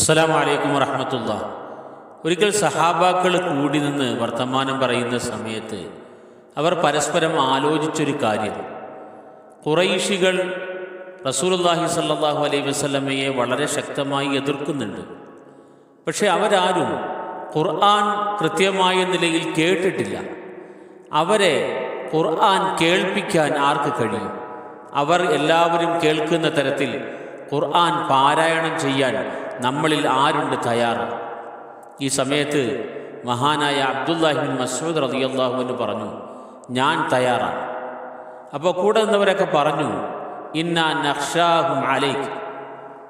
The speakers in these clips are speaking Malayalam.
അസ്സലാമു വലൈക്കും വറഹമത്തുള്ള. ഒരിക്കൽ സഹാബാക്കൾ കൂടി നിന്ന് വർത്തമാനം പറയുന്ന സമയത്ത് അവർ പരസ്പരം ആലോചിച്ചൊരു കാര്യം. കുറൈശികൾ റസൂലുള്ളാഹി സല്ലാഹു അലൈഹി വസ്ലമയെ വളരെ ശക്തമായി എതിർക്കുന്നുണ്ട്. പക്ഷേ അവരാരും ഖുർആൻ കൃത്യമായ നിലയിൽ കേട്ടിട്ടില്ല. അവരെ ഖുർആൻ കേൾപ്പിക്കാൻ ആർക്ക് കഴിയും? അവർ എല്ലാവരും കേൾക്കുന്ന തരത്തിൽ ഖുർആൻ പാരായണം ചെയ്യാൻ നമ്മളിൽ ആരുണ്ട് തയ്യാറ് ഈ സമയത്ത് മഹാനായ അബ്ദുല്ലാഹിബിൻ മസൂദ് റതിയല്ലാഹുവിന് പറഞ്ഞു ഞാൻ തയ്യാറാണ്. അപ്പോൾ കൂടെ നിന്നവരൊക്കെ പറഞ്ഞു ഇന്ന നക്ഷാഹും അലൈക്ക്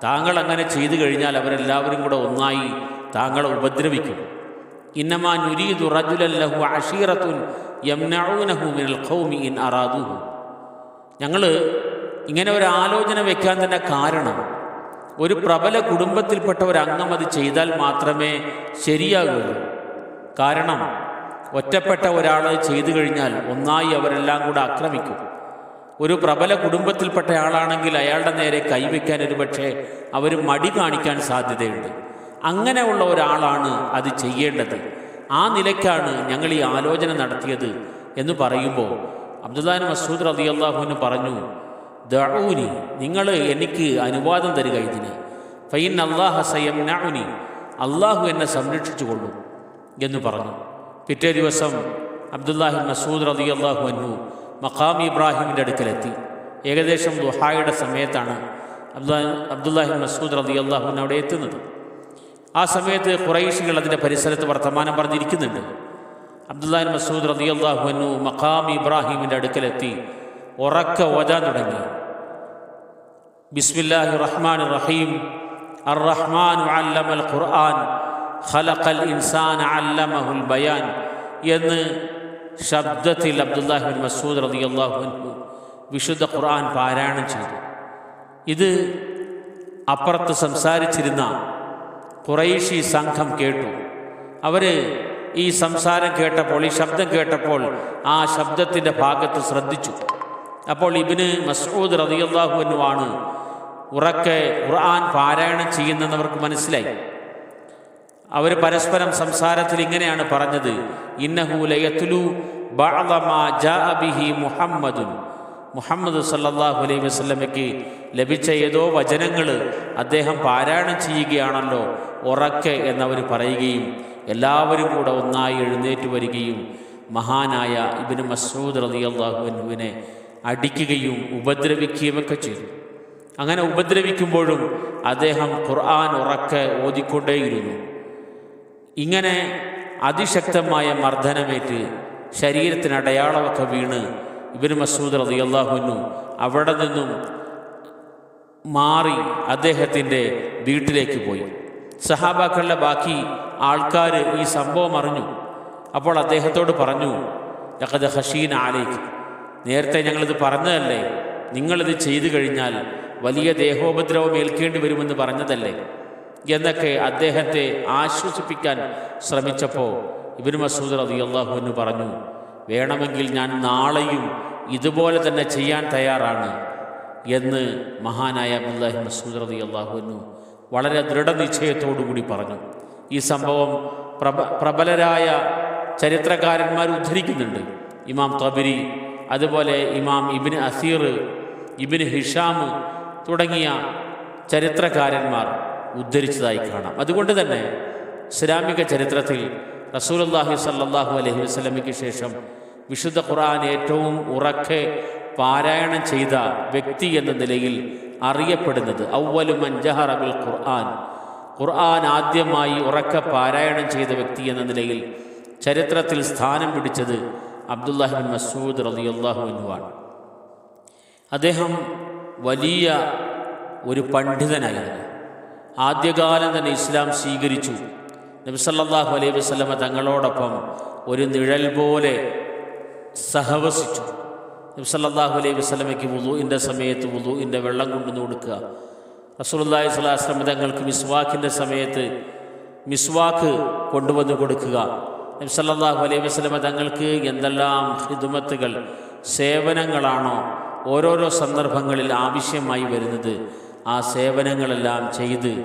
താങ്കൾ അങ്ങനെ ചെയ്തു കഴിഞ്ഞാൽ അവരെല്ലാവരും കൂടെ ഒന്നായി താങ്കളെ ഉപദ്രവിക്കും. ഇന്നമാ നുരീദു റജുലല്ലഹു അഷീറത്തുൻ യംനഊനഹു മിനൽ ഖൗമി ഇൻ അറാദുഹു. ഞങ്ങൾ ഇങ്ങനെ ഒരു ആലോചന വെക്കാൻ തന്നെ കാരണം ഒരു പ്രബല കുടുംബത്തിൽപ്പെട്ട ഒരു അംഗം അത് ചെയ്താൽ മാത്രമേ ശരിയാകുള്ളൂ കാരണം ഒറ്റപ്പെട്ട ഒരാൾ ചെയ്തു കഴിഞ്ഞാൽ ഒന്നായി അവരെല്ലാം കൂടെ ആക്രമിക്കും. ഒരു പ്രബല കുടുംബത്തിൽപ്പെട്ട ആളാണെങ്കിൽ അയാളുടെ നേരെ കൈവയ്ക്കാൻ ഒരു പക്ഷേ അവർ മടി കാണിക്കാൻ സാധ്യതയുണ്ട്. അങ്ങനെയുള്ള ഒരാളാണ് അത് ചെയ്യേണ്ടത്. ആ നിലയ്ക്കാണ് ഞങ്ങൾ ഈ ആലോചന നടത്തിയത് എന്ന് പറയുമ്പോൾ അബ്ദുല്ലാൻ മസൂദ് റതിയല്ലാഹുവിന് പറഞ്ഞു ദഊനി നിങ്ങൾ എനിക്ക് അനുവാദം തരിക ഇതിന്. ഫൈൻ അള്ളാഹ സയം നൗനി അള്ളാഹു എന്നെ സംരക്ഷിച്ചു കൊള്ളും എന്ന് പറഞ്ഞു. പിറ്റേ ദിവസം അബ്ദുല്ലാഹി മസൂദ് റതി അള്ളാഹു അന്നു മഖാം ഇബ്രാഹിമിന്റെ അടുക്കലെത്തി. ഏകദേശം ദുഹായുടെ സമയത്താണ് അബ്ദുല്ലാ അബ്ദുല്ലാഹി മസൂദ് റതി അള്ളാഹു അവിടെ എത്തുന്നത്. ആ സമയത്ത് കുറൈശികൾ അതിന്റെ പരിസരത്ത് വർത്തമാനം പറഞ്ഞിരിക്കുന്നുണ്ട്. അബ്ദുല്ലാഹി മസൂദ് റതി അള്ളാഹുനു മഖാം ഇബ്രാഹിമിന്റെ അടുക്കലെത്തി ഉറക്ക ഓതാൻ തുടങ്ങി. ബിസ്മില്ലാഹി റഹ്മാൻ റഹീം അർ റഹ്മാൻ അല്ലമൽ ഖുർആൻ. ഖലഖൽ ഇൻസാൻ അല്ലമഹുൽ ബയാൻ. എന്ന് ശബ്ദത്തിൽ അബ്ദുല്ലാഹിബിൻ മസൂദ് റതി അള്ളാഹുനു വിശുദ്ധ ഖുർആൻ പാരായണം ചെയ്തു. ഇത് അപ്പുറത്ത് സംസാരിച്ചിരുന്ന കുറേശി സംഘം കേട്ടു. അവർ ഈ സംസാരം കേട്ടപ്പോൾ ഈ ശബ്ദം കേട്ടപ്പോൾ ആ ശബ്ദത്തിന്റെ ഭാഗത്ത് ശ്രദ്ധിച്ചു. അപ്പോൾ ഇബിന് മസൂദ് റതിയല്ലാഹുവിനുമാണ് ഉറക്കെ ഖുർആൻ പാരായണം ചെയ്യുന്നവർക്ക് മനസ്സിലായി. അവർ പരസ്പരം സംസാരത്തിൽ ഇങ്ങനെയാണ് പറഞ്ഞത്. ഇന്നഹുലയത്തുലു മുഹമ്മദുൻ. മുഹമ്മദ് സല്ലാഹു അലൈഹി വസ്ലമയ്ക്ക് ലഭിച്ച ഏതോ വചനങ്ങൾ അദ്ദേഹം പാരായണം ചെയ്യുകയാണല്ലോ ഉറക്കെ എന്നവർ പറയുകയും എല്ലാവരും കൂടെ ഒന്നായി എഴുന്നേറ്റ് വരികയും മഹാനായ ഇബിന് മസൂദ് റതി അടിക്കുകയും ഉപദ്രവിക്കുകയുമൊക്കെ ചെയ്തു. അങ്ങനെ ഉപദ്രവിക്കുമ്പോഴും അദ്ദേഹം ഖുർആൻ ഉറക്കെ ഓതിക്കൊണ്ടേയിരുന്നു. ഇങ്ങനെ അതിശക്തമായ മർദ്ദനമേറ്റ് ശരീരത്തിന് അടയാളമൊക്കെ വീണ് ഇബിന് മസൂദ് റതി അള്ളാഹുനു അവിടെ നിന്നും മാറി അദ്ദേഹത്തിന്റെ വീട്ടിലേക്ക് പോയി. സഹാബാക്കളുടെ ബാക്കി ആൾക്കാർ ഈ സംഭവം അറിഞ്ഞു. അപ്പോൾ അദ്ദേഹത്തോട് പറഞ്ഞു ഹഷീൻ ആലേക്ക് നേരത്തെ ഞങ്ങളിത് പറഞ്ഞതല്ലേ? നിങ്ങളിത് ചെയ്തു കഴിഞ്ഞാൽ വലിയ ദേഹോപദ്രവം ഏൽക്കേണ്ടി വരുമെന്ന് പറഞ്ഞതല്ലേ? എന്നൊക്കെ അദ്ദേഹത്തെ ആശ്വസിപ്പിക്കാൻ ശ്രമിച്ചപ്പോൾ ഇബിന് മസൂദ് റതി അള്ളാഹുവിന് പറഞ്ഞു വേണമെങ്കിൽ ഞാൻ നാളെയും ഇതുപോലെ തന്നെ ചെയ്യാൻ തയ്യാറാണ് എന്ന് മഹാനായ അബ്ദുല്ലാഹി മസൂദ് റതി അള്ളാഹുവിനു വളരെ ദൃഢനിശ്ചയത്തോടുകൂടി പറഞ്ഞു. ഈ സംഭവം പ്രബ പ്രബലരായ ചരിത്രകാരന്മാർ ഉദ്ധരിക്കുന്നുണ്ട്. ഇമാം തബരി അതുപോലെ ഇമാം ഇബിന് അസീർ ഇബിന് ഹിഷാം തുടങ്ങിയ ചരിത്രകാരന്മാർ ഉദ്ധരിച്ചതായി കാണാം. അതുകൊണ്ട് തന്നെ ഇസ്ലാമിക ചരിത്രത്തിൽ റസൂലല്ലാഹി സല്ലാഹു അലഹി വസ്ലമിക്ക് ശേഷം വിശുദ്ധ ഖുർആൻ ഏറ്റവും ഉറക്കെ പാരായണം ചെയ്ത വ്യക്തി എന്ന നിലയിൽ അറിയപ്പെടുന്നത് ഔവലു മൻജഹർ അബുൽ ഖുർആൻ. ഖുർആൻ ആദ്യമായി ഉറക്കെ പാരായണം ചെയ്ത വ്യക്തി എന്ന നിലയിൽ ചരിത്രത്തിൽ സ്ഥാനം പിടിച്ചത് അബ്ദുല്ലാഹിബിൻ മസൂദ് റളിയല്ലാഹു എന്നുവാണ് അദ്ദേഹം വലിയ ഒരു പണ്ഡിതനായിരുന്നു. ആദ്യകാലം തന്നെ ഇസ്ലാം സ്വീകരിച്ചു. നബിസല്ലാഹു അലൈഹി വസ്ലമ തങ്ങളോടൊപ്പം ഒരു നിഴൽ പോലെ സഹവസിച്ചു. നബ്സല്ലാഹു അലൈഹി വസ്ലമയ്ക്ക് വുളുവിന്റെ സമയത്ത് വുളുവിന്റെ വെള്ളം കൊണ്ടുവന്ന് കൊടുക്കുക. റസൂലുല്ലാഹി സ്വലാസ്ലമ തങ്ങൾക്ക് മിസ്വാക്കിന്റെ സമയത്ത് മിസ്വാക്ക് കൊണ്ടുവന്ന് കൊടുക്കുക. നബ്സല്ലാഹു അലൈഹി വസ്ലമ തങ്ങൾക്ക് എന്തെല്ലാം ഹിദുമത്തുകൾ സേവനങ്ങളാണോ ഓരോരോ സന്ദർഭങ്ങളിൽ ആവശ്യമായി വരുന്നത് ആ സേവനങ്ങളെല്ലാം ചെയ്ത്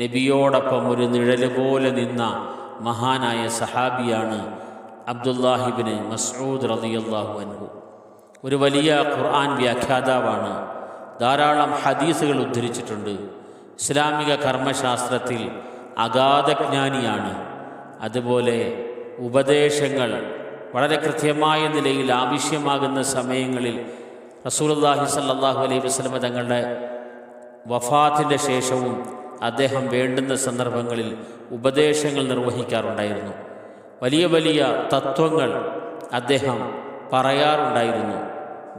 നബിയോടൊപ്പം ഒരു നിഴൽ പോലെ നിന്ന മഹാനായ സഹാബിയാണ് അബ്ദുല്ലാഹിബിന് മസ്ഊദ് റളിയല്ലാഹു അൻഹു. ഒരു വലിയ ഖുർആൻ വ്യാഖ്യാതാവാണ്. ധാരാളം ഹദീസുകൾ ഉദ്ധരിച്ചിട്ടുണ്ട്. ഇസ്ലാമിക കർമ്മശാസ്ത്രത്തിൽ അഗാധജ്ഞാനിയാണ്. അതുപോലെ ഉപദേശങ്ങൾ വളരെ കൃത്യമായ നിലയിൽ ആവശ്യമാകുന്ന സമയങ്ങളിൽ റസൂലുള്ളാഹി സല്ലാഹു അലൈഹി വസ്ലമ തങ്ങളുടെ വഫാത്തിന്റെ ശേഷവും അദ്ദേഹം വേണ്ടുന്ന സന്ദർഭങ്ങളിൽ ഉപദേശങ്ങൾ നിർവഹിക്കാറുണ്ടായിരുന്നു. വലിയ വലിയ തത്വങ്ങൾ അദ്ദേഹം പറയാറുണ്ടായിരുന്നു.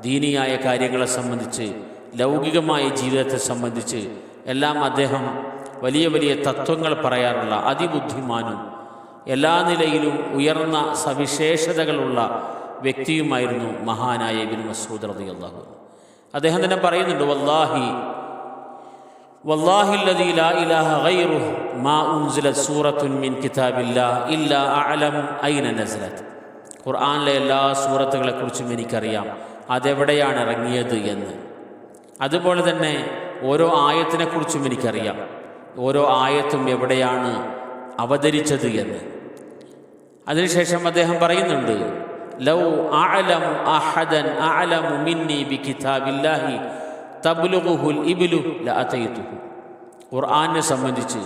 ദീനിയായ കാര്യങ്ങളെ സംബന്ധിച്ച് ലൗകികമായ ജീവിതത്തെ സംബന്ധിച്ച് എല്ലാം അദ്ദേഹം വലിയ വലിയ തത്വങ്ങൾ പറയാറുള്ള അതിബുദ്ധിമാനും എല്ലാ നിലയിലും ഉയർന്ന സവിശേഷതകളുള്ള വ്യക്തിയുമായിരുന്നു മഹാനായ ഇബിൻ മസൂദ് റതി അള്ളാഹു അദ്ദേഹം തന്നെ പറയുന്നുണ്ട് വല്ലാഹി വല്ലാഹി ലദീ ലാ ഇലാഹ ഗൈറു മാ ഉൻസിലത് സൂറത്തുൻ മിൻ കിതാബില്ലാ ഇല്ലാ അഅലം ഐന നസലത് ഖുർആനിലെ എല്ലാ സൂറത്തുകളെക്കുറിച്ചും എനിക്കറിയാം അതെവിടെയാണ് ഇറങ്ങിയത് എന്ന്. അതുപോലെ തന്നെ ഓരോ ആയത്തിനെക്കുറിച്ചും എനിക്കറിയാം ഓരോ ആയത്തും എവിടെയാണ് അവതരിച്ചത് എന്ന്. അതിനുശേഷം അദ്ദേഹം പറയുന്നുണ്ട് ലൗ അഅലം അഹദൻ അഅലമു മിന്നി ബി കിതാബില്ലാഹി ഇബ്ലു ലഅതൈതുഹു. ഖുർആനെ സംബന്ധിച്ച്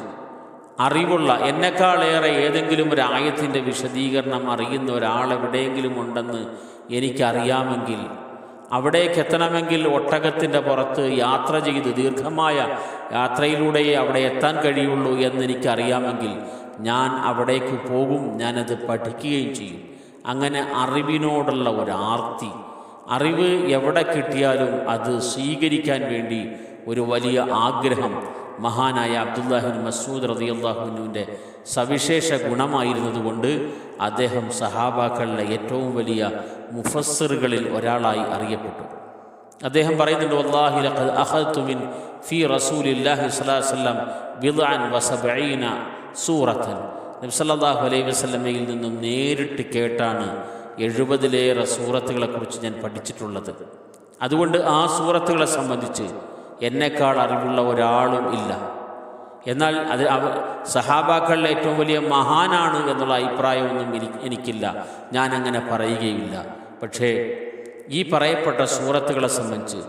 അറിവുള്ള എന്നെക്കാളേറെ ഏതെങ്കിലും ഒരു ആയത്തിന്റെ വിശദീകരണം അറിയുന്ന ഒരാൾ എവിടെയെങ്കിലും ഉണ്ടെന്ന് എനിക്കറിയാമെങ്കിൽ അവിടേക്ക് എത്തണമെങ്കിൽ ഒട്ടകത്തിന്റെ പുറത്ത് യാത്ര ചെയ്ത് ദീർഘമായ യാത്രയിലൂടെയേ അവിടെ എത്താൻ കഴിയുള്ളൂ എന്നെനിക്കറിയാമെങ്കിൽ ഞാൻ അവിടേക്ക് പോകും ഞാനത് പഠിക്കുകയും ചെയ്യും. അങ്ങനെ അറിവിനോടുള്ള ഒരു ആർത്തി അറിവ് എവിടെ കിട്ടിയാലും അത് സ്വീകരിക്കാൻ വേണ്ടി ഒരു വലിയ ആഗ്രഹം. മഹാനായ അബ്ദുല്ലാഹിൻ മസൂദ് റതിയല്ലാഹുവിന്റെ സവിശേഷ ഗുണമായിരുന്നതുകൊണ്ട് അദ്ദേഹം സഹാബാക്കളിലെ ഏറ്റവും വലിയ മുഫസ്സിറുകളിൽ ഒരാളായി അറിയപ്പെട്ടു. അദ്ദേഹം പറയുന്നുണ്ട് വല്ലാഹി ലഖദ് ഫി റസൂലില്ലാഹി സ്വല്ലല്ലാഹു അലൈഹി വസല്ലം വസബഈന സൂറത്തൻ. നബി അലൈഹി വസല്ലമയിൽ നിന്നും നേരിട്ട് കേട്ടാണ് എഴുപതിലേറെ സൂറത്തുകളെക്കുറിച്ച് ഞാൻ പഠിച്ചിട്ടുള്ളത്. അതുകൊണ്ട് ആ സൂറത്തുകളെ സംബന്ധിച്ച് എന്നെക്കാൾ അറിവുള്ള ഒരാളും ഇല്ല. എന്നാൽ അത് അവ സഹാബാക്കളിലെ ഏറ്റവും വലിയ മഹാനാണ് എന്നുള്ള അഭിപ്രായമൊന്നും എനിക്ക് എനിക്കില്ല. ഞാൻ അങ്ങനെ പറയുകയില്ല പക്ഷേ ഈ പറയപ്പെട്ട സൂറത്തുകളെ സംബന്ധിച്ച്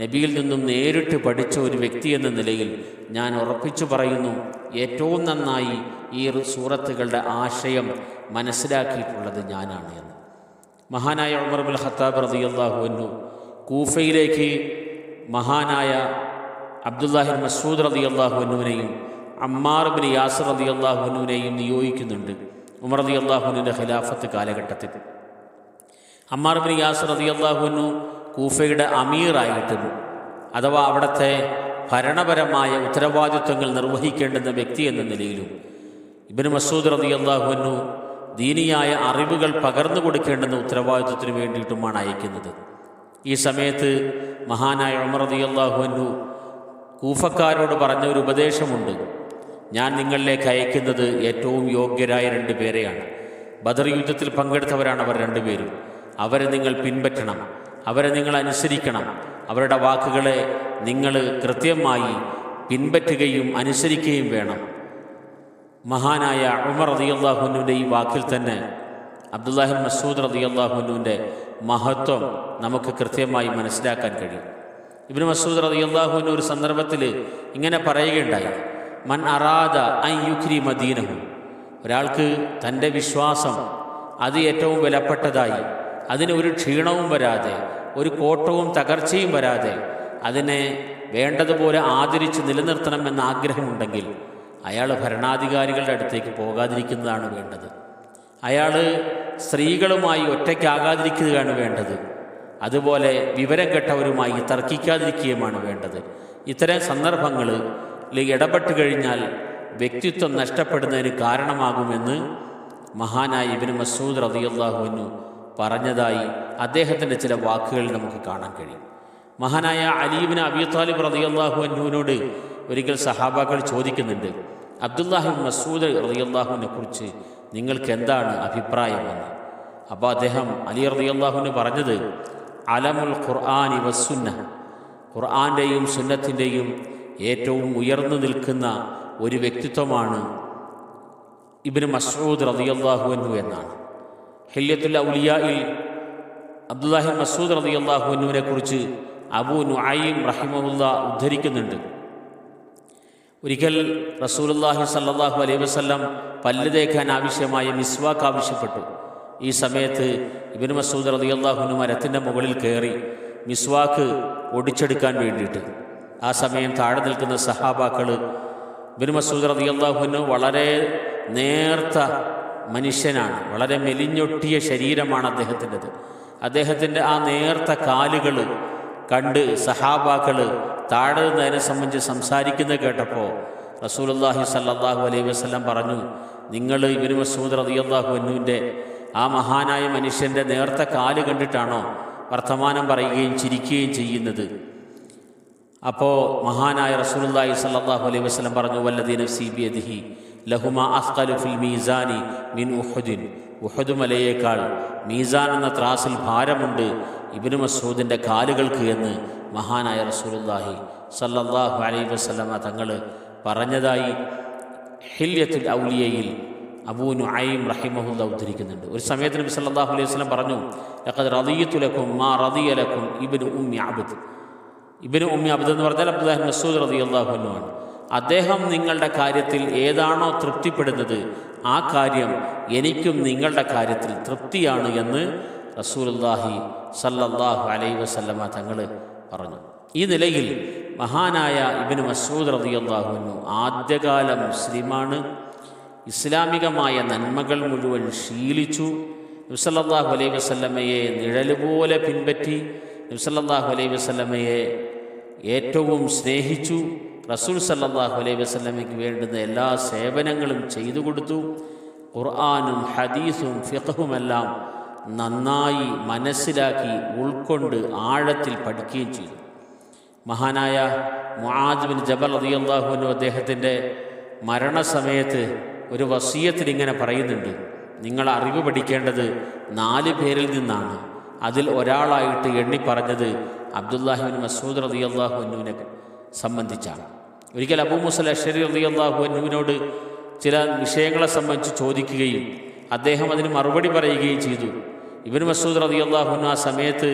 നബിയിൽ നിന്നും നേരിട്ട് പഠിച്ച ഒരു വ്യക്തി എന്ന നിലയിൽ ഞാൻ ഉറപ്പിച്ചു പറയുന്നു ഏറ്റവും നന്നായി ഈ സൂറത്തുകളുടെ ആശയം മനസ്സിലാക്കിയിട്ടുള്ളത് ഞാനാണ് എന്ന്. മഹാനായ ഉമർ ബുൽ ഖത്താബ് റളിയല്ലാഹു അൻഹു കൂഫയിലേക്ക് മഹാനായ അബ്ദുല്ലാഹിർ മസൂദ് റതി അമ്മാർ ബിൻ യാസർ റതി അള്ളാഹുവിനെയും നിയോഗിക്കുന്നുണ്ട് ഉമർ റതി അള്ളാഹുവിന്റെ ഖിലാഫത്ത് കാലഘട്ടത്തിൽ. അമ്മാർ ബിൻ യാസർ റതി അള്ളാഹുവിനു കൂഫയുടെ അമീറായിട്ടും അഥവാ അവിടുത്തെ ഭരണപരമായ ഉത്തരവാദിത്വങ്ങൾ നിർവഹിക്കേണ്ടുന്ന വ്യക്തി എന്ന നിലയിലും ഇബിന് മസൂദ് റതി അള്ളാഹുവിനു ദീനിയായ അറിവുകൾ പകർന്നു കൊടുക്കേണ്ടുന്ന ഉത്തരവാദിത്വത്തിന് വേണ്ടിയിട്ടുമാണ് അയക്കുന്നത്. ഈ സമയത്ത് മഹാനായ ഉമർ റതി അള്ളാഹുവിനു കൂഫക്കാരോട് പറഞ്ഞ ഒരു ഉപദേശമുണ്ട്. ഞാൻ നിങ്ങളിലേക്ക് അയക്കുന്നത് ഏറ്റവും യോഗ്യരായ രണ്ട് പേരെയാണ്. ബദർ യുദ്ധത്തിൽ പങ്കെടുത്തവരാണ് അവർ രണ്ടുപേരും. അവരെ നിങ്ങൾ പിൻപറ്റണം. അവരെ നിങ്ങൾ അനുസരിക്കണം. അവരുടെ വാക്കുകളെ നിങ്ങൾ കൃത്യമായി പിൻപറ്റുകയും അനുസരിക്കുകയും വേണം. മഹാനായ ഉമർ റതിയല്ലാഹുനുവിന്റെ ഈ വാക്കിൽ തന്നെ അബ്ദുല്ലാഹിൻ മസൂദ് റതിയല്ലാഹുനുവിന്റെ മഹത്വം നമുക്ക് കൃത്യമായി മനസ്സിലാക്കാൻ കഴിയും. ഇബിന് മസൂദ് റതിയല്ലാഹുവിന് ഒരു സന്ദർഭത്തിൽ ഇങ്ങനെ പറയുകയുണ്ടായി. മൻ അറാദ ഐ യുഖ്രി മദീനഹു ഒരാൾക്ക് തന്റെ വിശ്വാസം അത് ഏറ്റവും വിലപ്പെട്ടതായി അതിന് ഒരു ക്ഷീണവും വരാതെ ഒരു കോട്ടവും തകർച്ചയും വരാതെ അതിനെ വേണ്ടതുപോലെ ആദരിച്ച് നിലനിർത്തണമെന്ന ആഗ്രഹമുണ്ടെങ്കിൽ അയാൾ ഭരണാധികാരികളുടെ അടുത്തേക്ക് പോകാതിരിക്കുന്നതാണ് വേണ്ടത്. അയാൾ സ്ത്രീകളുമായി ഒറ്റയ്ക്കാകാതിരിക്കുകയാണ് വേണ്ടത്. അതുപോലെ വിവരം കെട്ടവരുമായി തർക്കിക്കാതിരിക്കുകയുമാണ് വേണ്ടത്. ഇത്തരം സന്ദർഭങ്ങളിൽ ഇടപെട്ട് കഴിഞ്ഞാൽ വ്യക്തിത്വം നഷ്ടപ്പെടുന്നതിന് കാരണമാകുമെന്ന് മഹാനായ ഇബിന് മസൂദ് റതിയുള്ളാഹുവിനു പറഞ്ഞതായി അദ്ദേഹത്തിന്റെ ചില വാക്കുകൾ നമുക്ക് കാണാൻ കഴിയും. മഹാനായ അലീബിന് അബി താലിബ് അന്നുവിനോട് ഒരിക്കൽ സഹാബാക്കൾ ചോദിക്കുന്നുണ്ട് അബ്ദുല്ലാഹിബ് മസൂദ് റതിയുള്ളാഹുവിനെ കുറിച്ച് നിങ്ങൾക്ക് എന്താണ് അഭിപ്രായമെന്ന് അപ്പോൾ അദ്ദേഹം അലി റതിയല്ലാഹുവിന് പറഞ്ഞത് അലമുൽ ഖുർആൻ വസ്സുന്ന ഖുർആാന്റെയും സുന്നത്തിന്റെയും ഏറ്റവും ഉയർന്നു നിൽക്കുന്ന ഒരു വ്യക്തിത്വമാണ് ഇബിന് മസൂദ് റതിയല്ലാഹുവന്നു എന്നാണ്. ഹില്യത്തുൽ ഔലിയായിൽ അബ്ദുല്ലാഹിൻ മസൂദ് റതിയല്ലാഹുവിനെ കുറിച്ച് അബു നുആയിം റഹിമുല്ല ഉദ്ധരിക്കുന്നുണ്ട്. ഒരിക്കൽ റസൂലുല്ലാഹി സല്ലാഹു അലൈഹി വസ്ല്ലാം പല്ല് തേക്കാൻ ആവശ്യമായ മിസ്വാക്ക് ആവശ്യപ്പെട്ടു. ഈ സമയത്ത് ഇബിൻ മസൂദ് റതിയല്ലാഹുനു മരത്തിന്റെ മുകളിൽ കയറി മിസ്വാക്ക് ഒടിച്ചെടുക്കാൻ വേണ്ടിയിട്ട്. ആ സമയം താഴെ നിൽക്കുന്ന സഹാബാക്കൾ ഇബിൻ മസൂദ് റതിയല്ലാഹുനു വളരെ നേർത്ത മനുഷ്യനാണ്. വളരെ മെലിഞ്ഞൊട്ടിയ ശരീരമാണ് അദ്ദേഹത്തിന്റെത്. അദ്ദേഹത്തിന്റെ ആ നേർത്ത കാലുകൾ കണ്ട് സഹാബാക്കൾ താഴെ നിന്ന് അതിനെ സംബന്ധിച്ച് സംസാരിക്കുന്നത് കേട്ടപ്പോൾ റസൂലല്ലാഹി സല്ലാഹു അലൈഹി വസ്ലം പറഞ്ഞു നിങ്ങൾ ഇബിന് മസൂദ് റതിയല്ലാഹു അന്നുവിന്റെ ആ മഹാനായ മനുഷ്യന്റെ നേർത്ത കാൽ കണ്ടിട്ടാണോ വർത്തമാനം പറയുകയും ചിരിക്കുകയും ചെയ്യുന്നത്? അപ്പോൾ മഹാനായ റസൂലുല്ലാഹി സല്ലാഹു അലൈഹി വസ്ലം പറഞ്ഞു വല്ലദീന സി ബി അദിഹി ലഹുമ അസ്കലു ഫിൽ മീസാനി മിൻ ഉഹുദിൻ. ഉഹദ് മലയേക്കാൾ മീസാൻ എന്ന ത്രാസിൽ ഭാരമുണ്ട്. ഇബിന് മസൂദിന്റെ കാലുകൾക്ക് എന്ന് മഹാനായ റസൂലുല്ലാഹി സല്ലല്ലാഹു അലൈഹി വസ്ലമ തങ്ങൾ പറഞ്ഞതായി ഹില്യത്തുൽ ഔലിയയിൽ അബൂ നുഐം റഹിമഹുല്ല ഉദ്ധരിക്കുന്നുണ്ട്. ഒരു സമയത്ത് നബി സല്ലല്ലാഹു അലൈഹി വസല്ലം പറഞ്ഞു ലഖദ് റദിയത്തുലക്കും മാ റദിയലക്കും ഇബ്നു ഉമ്മി അബ്ദ്. ഇബ്നു ഉമ്മി അബ്ദ് എന്ന് പറഞ്ഞാൽ അബ്ദുല്ലാഹി മസൂദ് റളിയല്ലാഹു അൻഹു ആണ്. അദ്ദേഹം നിങ്ങളുടെ കാര്യത്തിൽ ഏതാണോ തൃപ്തിപ്പെടുന്നത് ആ കാര്യം എനിക്കും നിങ്ങളുടെ കാര്യത്തിൽ തൃപ്തിയാണ് എന്ന് റസൂലുല്ലാഹി സല്ലല്ലാഹു അലൈ വസല്ലമ തങ്ങൾ പറഞ്ഞു. ഈ നിലയിൽ മഹാനായ ഇബിന് മസൂദ് റളിയല്ലാഹുവിനു ആദ്യകാല മുസ്ലിമാണ്. ഇസ്ലാമികമായ നന്മകൾ മുഴുവൻ ശീലിച്ചു. നബ്സല്ലാഹു അലൈഹി വസല്ലമയെ നിഴലുപോലെ പിൻപറ്റി നബ്സല്ലാഹു അലൈഹി വസല്ലമയെ ഏറ്റവും സ്നേഹിച്ചു. റസൂൽ സല്ലാഹു അലൈഹി വസല്ലമയ്ക്ക് വേണ്ടുന്ന എല്ലാ സേവനങ്ങളും ചെയ്തു കൊടുത്തു. ഖുർആാനും ഹദീസും ഫിഖഹുമെല്ലാം നന്നായി മനസ്സിലാക്കി ഉൾക്കൊണ്ട് ആഴത്തിൽ പഠിക്കുകയും ചെയ്തു. മഹാനായ മുആദ് ജബൽ അദിയാഹുവിനു അദ്ദേഹത്തിന്റെ മരണസമയത്ത് ഒരു വസീയത്തിൽ ഇങ്ങനെ പറയുന്നുണ്ട്. നിങ്ങൾ അറിവ് പഠിക്കേണ്ടത് നാല് പേരിൽ നിന്നാണ്. അതിൽ ഒരാളായിട്ട് എണ്ണി പറഞ്ഞത് അബ്ദുല്ലാഹിബിൻ മസൂദ് റളിയല്ലാഹുവിനെ സംബന്ധിച്ചാണ്. ഒരിക്കൽ അബൂ മുസൽ അഷരി അള്ളാഹുനുവിനോട് ചില വിഷയങ്ങളെ സംബന്ധിച്ച് ചോദിക്കുകയും അദ്ദേഹം അതിന് മറുപടി പറയുകയും ചെയ്തു. ഇബിൻ മസൂദ് റതി റളിയല്ലാഹുവിന് ആ സമയത്ത്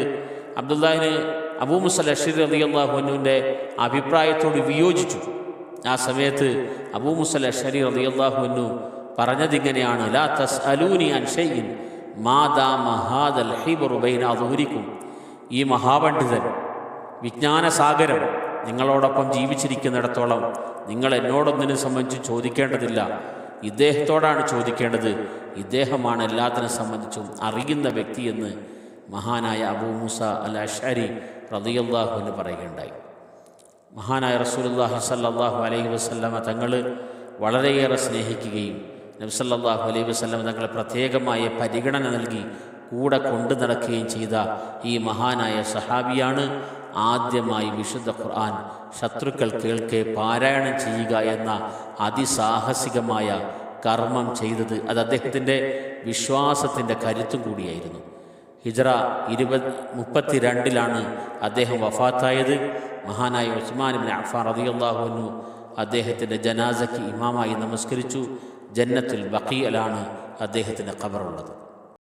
അബ്ദുല്ലാഹിന് അബൂ മുസൽ അഷീർ റതി അള്ളാഹുനുവിന്റെ അഭിപ്രായത്തോട് വിയോജിച്ചു. ആ സമയത്ത് അബൂ മുസൽ അഷരി റതി അള്ളാഹുനു പറഞ്ഞതിങ്ങനെയാണ് ലാ തസ് അലൂനി അൻഷയിൻ മാതാ മഹാദൽ ഹൈബറുബൈൻ അതുഹരിക്കും ഈ മഹാപണ്ഡിതൻ വിജ്ഞാനസാഗരം നിങ്ങളോടൊപ്പം ജീവിച്ചിരിക്കുന്നിടത്തോളം നിങ്ങൾ എന്നോടൊന്നിനെ സംബന്ധിച്ച് ചോദിക്കേണ്ടതില്ല. ഇദ്ദേഹത്തോടാണ് ചോദിക്കേണ്ടത്. ഇദ്ദേഹമാണ് എല്ലാത്തിനെ സംബന്ധിച്ചും അറിയുന്ന വ്യക്തിയെന്ന് മഹാനായ അബൂ മൂസ അൽ അഷാരി റതിയല്ലാഹു എന്ന് പറയുകയുണ്ടായി. മഹാനായ റസൂലുല്ലാഹി സല്ലാഹു അലൈഹി വസ്ലമ തങ്ങൾ വളരെയേറെ സ്നേഹിക്കുകയും നബ്സല്ലാഹു അലൈഹി വസ്ലമ തങ്ങളെ പ്രത്യേകമായ പരിഗണന നൽകി കൂടെ കൊണ്ടു നടക്കുകയും ചെയ്ത ഈ മഹാനായ സഹാബിയാണ്. ആദ്യമായി വിശുദ്ധ ഖുർആൻ ശത്രുക്കൾ കേൾക്കെ പാരായണം ചെയ്യുക എന്ന അതിസാഹസികമായ കർമ്മം ചെയ്തത് അത് അദ്ദേഹത്തിന്റെ വിശ്വാസത്തിന്റെ കരുത്തും കൂടിയായിരുന്നു. ഹിജറ ഇരുപത് മുപ്പത്തിരണ്ടിലാണ് അദ്ദേഹം വഫാത്തായത്. മഹാനായ ഉസ്മാൻ അഫാൻ റതിയുള്ളാഹുനു അദ്ദേഹത്തിന്റെ ജനാസയ്ക്ക് ഇമാമായി നമസ്കരിച്ചു. ജന്നത്തുൽ ബക്കീലാണ് അദ്ദേഹത്തിന്റെ ഖബറുള്ളത്.